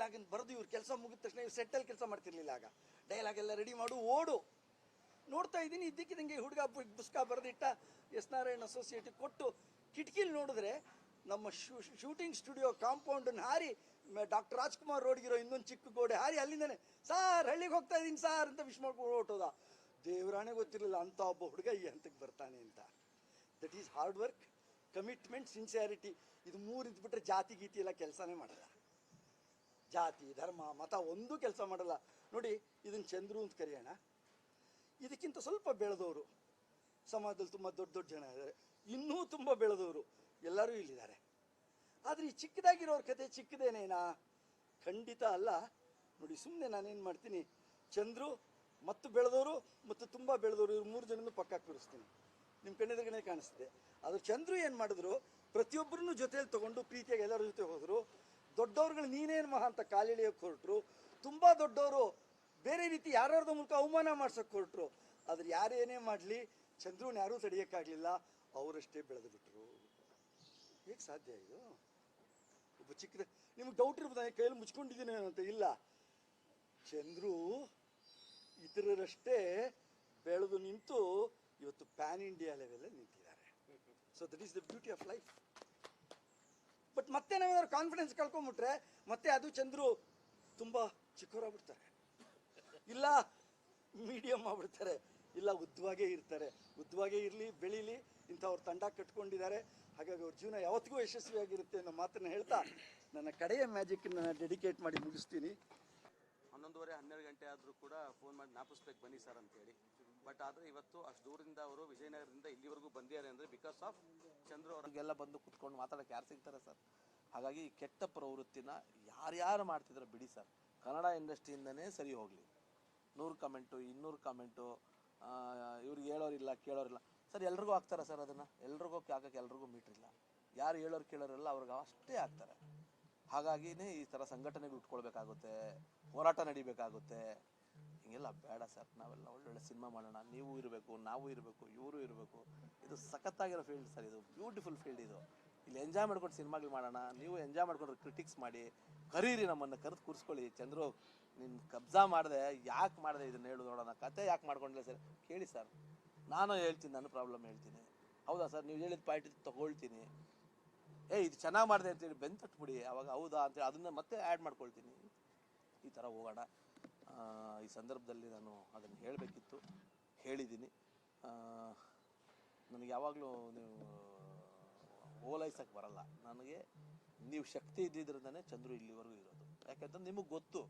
Dialogue ಬರೆದು ಇವ್ರು ಕೆಲಸ ಮುಗಿದ ತಕ್ಷಣ ಇವ್ರು ಸೆಟ್ಟಲ್ಲಿ ಕೆಲಸ ಮಾಡ್ತಿರ್ಲಿಲ್ಲ ಆಗ. ಡೈಲಾಗ್ ಎಲ್ಲ ರೆಡಿ ಮಾಡು, ಓಡು. ನೋಡ್ತಾ ಇದೀನಿ ಇದ್ದಕ್ಕಿದಂಗೆ ಹುಡುಗ ಪುಸ್ತಕ ಬರೆದಿಟ್ಟ ಎಸ್ ನಾರಾಯಣ್ ಅಸೋಸಿಯೇಟಿಗೆ ಕೊಟ್ಟು ಕಿಟಕಿಲಿ ನೋಡಿದ್ರೆ ನಮ್ಮ ಶೂಟಿಂಗ್ ಸ್ಟುಡಿಯೋ ಕಾಂಪೌಂಡ್ ಹಾರಿ ಡಾಕ್ಟರ್ ರಾಜ್ಕುಮಾರ್ ರೋಡ್ಗಿರೋ ಇನ್ನೊಂದು ಚಿಕ್ಕ ಗೋಡೆ ಹಾರಿ, ಅಲ್ಲಿಂದಾನೆ, ಸಾರ್, ಹಳ್ಳಿಗೆ ಹೋಗ್ತಾ ಇದೀನಿ ಸಾರ್ ಅಂತ ವಿಶ್ ಮಾಡ್ಕೊಂಡು ಹೊಟ್ಟೋದ ದೇವರಾಣೆ ಗೊತ್ತಿರಲಿಲ್ಲ ಅಂತ ಒಬ್ಬ ಹುಡುಗ ಈ ಹಂತಕ್ಕೆ ಬರ್ತಾನೆ ಅಂತ. That is hard work commitment sincerity ಇದು ಮೂರು ಇದ್ಬಿಟ್ರೆ ಜಾತಿ ಗೀತಿ ಎಲ್ಲ ಕೆಲಸನೇ ಮಾಡಲ್ಲ ಜಾತಿ, ಧರ್ಮ, ಮತ ಒಂದೂ ಕೆಲಸ ಮಾಡಲ್ಲ. ನೋಡಿ ಇದನ್ನು ಚಂದ್ರು ಅಂತ ಕರೆಯೋಣ. ಇದಕ್ಕಿಂತ ಸ್ವಲ್ಪ ಬೆಳೆದವರು, ಸಮಾಜದಲ್ಲಿ ತುಂಬ ದೊಡ್ಡ ದೊಡ್ಡ ಜನ ಇದ್ದಾರೆ. ಇನ್ನೂ ತುಂಬ ಬೆಳೆದವರು ಎಲ್ಲರೂ ಇಲ್ಲಿದ್ದಾರೆ. ಆದರೆ ಈ ಚಿಕ್ಕದಾಗಿರೋರ ಕತೆ ಚಿಕ್ಕದೇನೇನಾ? ಖಂಡಿತ ಅಲ್ಲ. ನೋಡಿ ಸುಮ್ಮನೆ ನಾನೇನು ಮಾಡ್ತೀನಿ? ಚಂದ್ರು ಮತ್ತು ಬೆಳೆದವರು ಮತ್ತು ತುಂಬ ಬೆಳೆದವರು, ಇವ್ರು ಮೂರು ಜನನೂ ಪಕ್ಕ ಕೂರಿಸ್ತೀನಿ. ನಿಮ್ಮ ಕಣ್ಣೆದುರುಗಡೆ ಕಾಣಿಸ್ತಿದೆ. ಅದು ಚಂದ್ರು ಏನು ಮಾಡಿದ್ರು? ಪ್ರತಿಯೊಬ್ಬರನ್ನು ಜೊತೆಯಲ್ಲಿ ತೊಗೊಂಡು ಪ್ರೀತಿಯಾಗಿ ಎಲ್ಲರ ಜೊತೆ ಹೋದರು. ದೊಡ್ಡವ್ರುಗಳು ನೀನೇನು ಮಹಾ ಅಂತ ಕಾಲಿಳಿಯೋಕೆ ಹೊರಟ್ರು. ತುಂಬ ದೊಡ್ಡವರು ಬೇರೆ ರೀತಿ ಯಾರ್ಯಾರ್ದ ಮೂಲಕ ಅವಮಾನ ಮಾಡ್ಸೋಕೆ ಹೊರಟ್ರು. ಆದ್ರೆ ಯಾರೇನೇ ಮಾಡಲಿ, ಚಂದ್ರೂನ ಯಾರೂ ತಡೆಯೋಕ್ಕಾಗಲಿಲ್ಲ. ಅವರಷ್ಟೇ ಬೆಳೆದು ಬಿಟ್ಟರು ಹೇಗೆ ಸಾಧ್ಯ ಇದು? ಒಬ್ಬ ಚಿಕ್ಕದ, ನಿಮ್ಗೆ ಡೌಟ್ ಇರ್ಬೋದು? ನಾನು ಕೈಯಲ್ಲಿ ಮುಚ್ಕೊಂಡಿದ್ದೀನಿ ಅಂತ ಇಲ್ಲ. ಚಂದ್ರು ಇತರರಷ್ಟೇ ಬೆಳೆದು ನಿಂತು ಇವತ್ತು ಪ್ಯಾನ್ ಇಂಡಿಯಾ ಲೆವೆಲಲ್ಲಿ ನಿಂತಿದ್ದಾರೆ. So that is the beauty of life but ಮತ್ತೆ ನಾವೇನಾದ್ರು ಕಾನ್ಫಿಡೆನ್ಸ್ ಕಳ್ಕೊಂಬಿಟ್ರೆ, ಮತ್ತೆ ಅದು ಚಂದ್ರು ತುಂಬ ಚಿಕ್ಕವರಾಗ್ಬಿಡ್ತಾರೆ. ಇಲ್ಲ ಮೀಡಿಯಮ್ ಆಗ್ಬಿಡ್ತಾರೆ. ಇಲ್ಲ, ಉದ್ದವಾಗೇ ಇರ್ತಾರೆ. ಉದ್ದವಾಗೇ ಇರಲಿ, ಬೆಳೀಲಿ, ಇಂಥವ್ರು ತಂಡ ಕಟ್ಕೊಂಡಿದ್ದಾರೆ. ಹಾಗಾಗಿ ಅವ್ರ ಜೀವನ ಯಾವತ್ತಿಗೂ ಯಶಸ್ವಿಯಾಗಿರುತ್ತೆ ಅನ್ನೋ ಮಾತನ್ನ ಹೇಳ್ತಾ ನನ್ನ ಕಡೆಯ ಮ್ಯಾಜಿಕ್ನ ಡೆಡಿಕೇಟ್ ಮಾಡಿ ಮುಗಿಸ್ತೀನಿ. ಹನ್ನೊಂದುವರೆ ಹನ್ನೆರಡು ಗಂಟೆ ಆದರೂ ಕೂಡ ಫೋನ್ ಮಾಡಿ ನಾಪಿಸ್ಬೇಕು ಬನ್ನಿ ಸರ್ ಅಂತೇಳಿ. ಬಟ್ ಆದರೆ ಇವತ್ತು ಅಷ್ಟು ದೂರದಿಂದ ಅವರು ವಿಜಯನಗರದಿಂದ ಇಲ್ಲಿವರೆಗೂ ಬಂದಿದ್ದಾರೆ ಅಂದರೆ ಬಿಕಾಸ್ ಆಫ್ ಚಂದ್ರು ಅವರಿಗೆಲ್ಲ ಬಂದು ಕುತ್ಕೊಂಡು ಮಾತಾಡಕ್ಕೆ ಯಾರು ಸಿಗ್ತಾರೆ ಸರ್? ಹಾಗಾಗಿ ಕೆಟ್ಟ ಪ್ರವೃತ್ತಿನ ಯಾರ್ಯಾರು ಮಾಡ್ತಿದ್ರು ಬಿಡಿ ಸರ್. ಕನ್ನಡ ಇಂಡಸ್ಟ್ರಿಯಿಂದನೇ ಸರಿ ಹೋಗಲಿ. ನೂರು ಕಮೆಂಟು ಇನ್ನೂರು ಕಮೆಂಟು ಇವ್ರಿಗೆ ಹೇಳೋರಿಲ್ಲ, ಕೇಳೋರಿಲ್ಲ. ಸರ್, ಎಲ್ರಿಗೂ ಹಾಕ್ತಾರೆ ಸರ್ ಅದನ್ನು? ಎಲ್ರಿಗೂ ಹಾಕಕ್ಕೆ ಎಲ್ರಿಗೂ ಮೀಟ್ರಿಲ್ಲ ಯಾರು ಹೇಳೋರು ಕೇಳೋರಿಲ್ಲ ಅವ್ರಿಗೆ ಅಷ್ಟೇ ಆಗ್ತಾರೆ ಹಾಗಾಗಿನೇ ಈ ಥರ ಸಂಘಟನೆಗಳು ಉಟ್ಕೊಳ್ಬೇಕಾಗುತ್ತೆ ಹೋರಾಟ ನಡಿಬೇಕಾಗುತ್ತೆ. ಹಿಂಗೆಲ್ಲ ಬೇಡ ಸರ್. ನಾವೆಲ್ಲ ಒಳ್ಳೊಳ್ಳೆ ಸಿನಿಮಾ ಮಾಡೋಣ. ನೀವು ಇರಬೇಕು, ನಾವು ಇರಬೇಕು, ಇವರು ಇರಬೇಕು. ಇದು ಸಖತ್ತಾಗಿರೋ ಫೀಲ್ಡ್ ಸರ್. ಇದು ಬ್ಯೂಟಿಫುಲ್ ಫೀಲ್ಡ್ ಇದು. ಇಲ್ಲಿ ಎಂಜಾಯ್ ಮಾಡ್ಕೊಂಡು ಸಿನಿಮಾಗಳು ಮಾಡೋಣ. ನೀವು ಎಂಜಾಯ್ ಮಾಡ್ಕೊಂಡು ಕ್ರಿಟಿಕ್ಸ್ ಮಾಡಿ, ಕರೀರಿ ನಮ್ಮನ್ನು, ಕರೆದು ಕೂರಿಸ್ಕೊಳ್ಳಿ. ಚಂದ್ರು ನಿನ್ನ ಕಬ್ಜಾ ಮಾಡಿದೆ, ಯಾಕೆ ಮಾಡಿದೆ ಇದನ್ನ ಹೇಳು ನೋಡೋಣ. ಕತೆ ಯಾಕೆ ಮಾಡ್ಕೊಂಡ್ರೆ ಸರ್? ಕೇಳಿ ಸರ್. ನಾನು ಹೇಳ್ತೀನಿ ನಾನು ಪ್ರಾಬ್ಲಮ್ ಹೇಳ್ತೀನಿ. ಹೌದಾ ಸರ್? ನೀವು ಹೇಳಿದ ಪಾಯಿಂಟ್ ತಗೊಳ್ತೀನಿ. ಏ, ಇದು ಚೆನ್ನಾಗಿ ಮಾಡಿದೆ ಅಂತೇಳಿ ಬೆನ್ ತಟ್ಬಿಡಿ. ಅವಾಗ ಹೌದಾ ಅಂತೇಳಿ ಅದನ್ನ ಮತ್ತೆ ಆ್ಯಡ್ ಮಾಡ್ಕೊಳ್ತೀನಿ. ಈ ಥರ ಹೋಗೋಣ. ಈ ಸಂದರ್ಭದಲ್ಲಿ ನಾನು ಅದನ್ನು ಹೇಳಬೇಕಿತ್ತು, ಹೇಳಿದ್ದೀನಿ. ನನಗೆ ಯಾವಾಗಲೂ ನೀವು ಓಲೈಸಕ್ಕೆ ಬರಲ್ಲ. ನನಗೆ ನೀವು ಶಕ್ತಿ ಇದ್ದಿದ್ರಿಂದನೇ ಚಂದ್ರು ಇಲ್ಲಿವರೆಗೂ ಇರೋದು. ಯಾಕೆಂತಂದ್ರೆ ನಿಮಗೆ ಗೊತ್ತು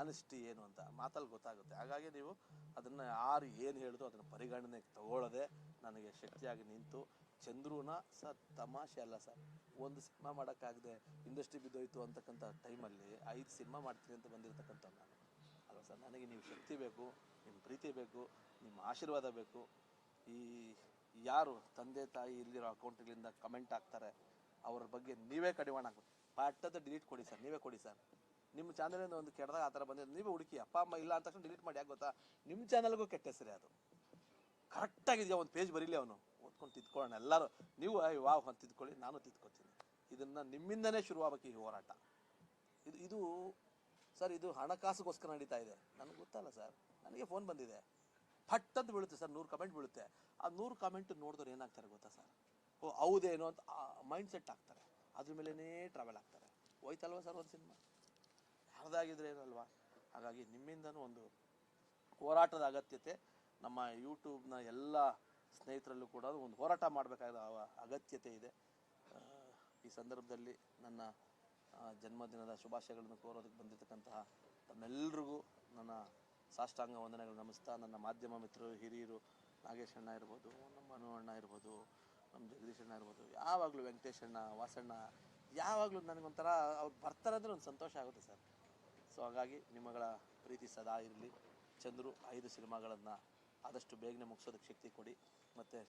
ಆನೆಸ್ಟಿ ಏನು ಅಂತ, ಮಾತಲ್ಲಿ ಗೊತ್ತಾಗುತ್ತೆ. ಹಾಗಾಗಿ ನೀವು ಅದನ್ನು ಯಾರು ಏನು ಹೇಳಿದ್ರು ಅದನ್ನು ಪರಿಗಣನೆಗೆ ತಗೊಳ್ಳದೆ ನನಗೆ ಶಕ್ತಿಯಾಗಿ ನಿಂತು, ಚಂದ್ರುನ ಸರ್ ತಮಾಷೆ ಅಲ್ಲ ಸರ್, ಒಂದು ಸಿನಿಮಾ ಮಾಡೋಕ್ಕಾಗದೆ ಇಂಡಸ್ಟ್ರಿ ಬಿದ್ದೋಯ್ತು ಅಂತಕ್ಕಂಥ ಟೈಮಲ್ಲಿ ಐದು ಸಿನಿಮಾ ಮಾಡ್ತೀನಿ ಅಂತ ಬಂದಿರತಕ್ಕಂಥ ನಾನು. ಅಲ್ವಾ ಸರ್, ನನಗೆ ನೀವು ಶಕ್ತಿ ಬೇಕು, ನಿಮ್ಮ ಪ್ರೀತಿ ಬೇಕು, ನಿಮ್ಮ ಆಶೀರ್ವಾದ ಬೇಕು. ಈ ಯಾರು ತಂದೆ ತಾಯಿ ಇಲ್ಲಿರೋ ಅಕೌಂಟ್ಗಳಿಂದ ಕಮೆಂಟ್ ಹಾಕ್ತಾರೆ, ಅವ್ರ ಬಗ್ಗೆ ನೀವೇ ಕಡಿವಾಣ ಹಾಕ್ಬೇಕು. ಡಿಲೀಟ್ ಕೊಡಿ ಸರ್, ನೀವೇ ಕೊಡಿ ಸರ್. ನಿಮ್ಮ ಚಾನಲಿಂದ ಒಂದು ಕೆಟ್ಟದಾಗ ಆ ಥರ ಬಂದಿದೆ, ನೀವೇ ಹುಡುಕಿ, ಅಪ್ಪ, ಅಮ್ಮ ಇಲ್ಲ ಅಂತ ತಕ್ಷಣ ಡಿಲೀಟ್ ಮಾಡಿ, ಯಾಕೆ ಗೊತ್ತಾ? ನಿಮ್ಮ ಚಾನಲ್ಗೂ ಕೆಟ್ಟ ಹೆಸರೇ ಅದು. ಕರೆಕ್ಟಾಗಿದೆಯಾ ಒಂದು ಪೇಜ್ ಬರೀಲಿ ಅವನು? ಓದ್ಕೊಂಡು ತಿದ್ಕೊಳ್ಳೋಣ ಎಲ್ಲರೂ. ನೀವು ವಾವ್ ಅಂತ ತಿದ್ಕೊಳ್ಳಿ, ನಾನು ತಿದ್ಕೊತೀನಿ. ಇದನ್ನು ನಿಮ್ಮಿಂದನೇ ಶುರುವಾಗಬೇಕು ಈ ಹೋರಾಟ. ಇದು ಇದು ಸರ್, ಇದು ಹಣಕಾಸುಗೋಸ್ಕರ ನಡೀತಾ ಇದೆ. ನನಗೆ ಗೊತ್ತಲ್ಲ ಸರ್. ನನಗೆ ಫೋನ್ ಬಂದಿದೆ. ಫಟ್ ಅಂತ ಬೀಳುತ್ತೆ ಸರ್, ನೂರು ಕಮೆಂಟ್ ಬೀಳುತ್ತೆ. ಆ ನೂರು ಕಮೆಂಟ್ ನೋಡಿದ್ರೆ ಏನಾಗ್ತಾರೆ ಗೊತ್ತಾ ಸರ್? ಓ, ಹೌದೇನೋ ಅಂತ ಮೈಂಡ್ ಸೆಟ್ ಆಗ್ತಾರೆ ಅದ್ರ ಮೇಲೇ ಟ್ರಾವೆಲ್ ಆಗ್ತಾರೆ. ಹೋಯ್ತಲ್ವ ಸರ್ ಒಂದು ಸಿನಿಮಾ? ಯಾರ್ದಾಗಿದ್ರೆ ಏನಲ್ವಾ? ಹಾಗಾಗಿ ನಿಮ್ಮಿಂದನೂ ಒಂದು ಹೋರಾಟದ ಅಗತ್ಯತೆ. ನಮ್ಮ ಯೂಟ್ಯೂಬ್ನ ಎಲ್ಲ ಸ್ನೇಹಿತರಲ್ಲೂ ಕೂಡ ಒಂದು ಹೋರಾಟ ಮಾಡಬೇಕಾದ ಅಗತ್ಯತೆ ಇದೆ. ಈ ಸಂದರ್ಭದಲ್ಲಿ ನನ್ನ ಜನ್ಮದಿನದ ಶುಭಾಶಯಗಳನ್ನು ಕೋರೋದಕ್ಕೆ ಬಂದಿರತಕ್ಕಂತಹ ತಮ್ಮೆಲ್ಲರಿಗೂ ನನ್ನ ಸಾಷ್ಟಾಂಗ ವಂದನೆಗಳು. ನಮಿಸ್ತಾ. ನನ್ನ ಮಾಧ್ಯಮ ಮಿತ್ರರು, ಹಿರಿಯರು, ನಾಗೇಶ್ ಅಣ್ಣ ಇರ್ಬೋದು, ನಮ್ಮ ಮನು ಅಣ್ಣ ಇರ್ಬೋದು, ನಮ್ಮ ಜಗದೀಶ್ ಅಣ್ಣ ಇರ್ಬೋದು, ಯಾವಾಗಲೂ ವೆಂಕಟೇಶ್ ಅಣ್ಣ, ವಾಸಣ್ಣ, ಯಾವಾಗಲೂ ನನಗೊಂಥರ ಅವ್ರು ಬರ್ತಾರೆ ಅಂದರೆ ಒಂದು ಸಂತೋಷ ಆಗುತ್ತೆ ಸರ್. ಸೊ ಹಾಗಾಗಿ ನಿಮ್ಮಗಳ ಪ್ರೀತಿ ಸದಾ ಇರಲಿ. ಚಂದ್ರು, ಐದು ಸಿನಿಮಾಗಳನ್ನು ಆದಷ್ಟು ಬೇಗನೆ ಮುಗಿಸೋದಕ್ಕೆ ಶಕ್ತಿ ಕೊಡಿ. ಮತ್ತು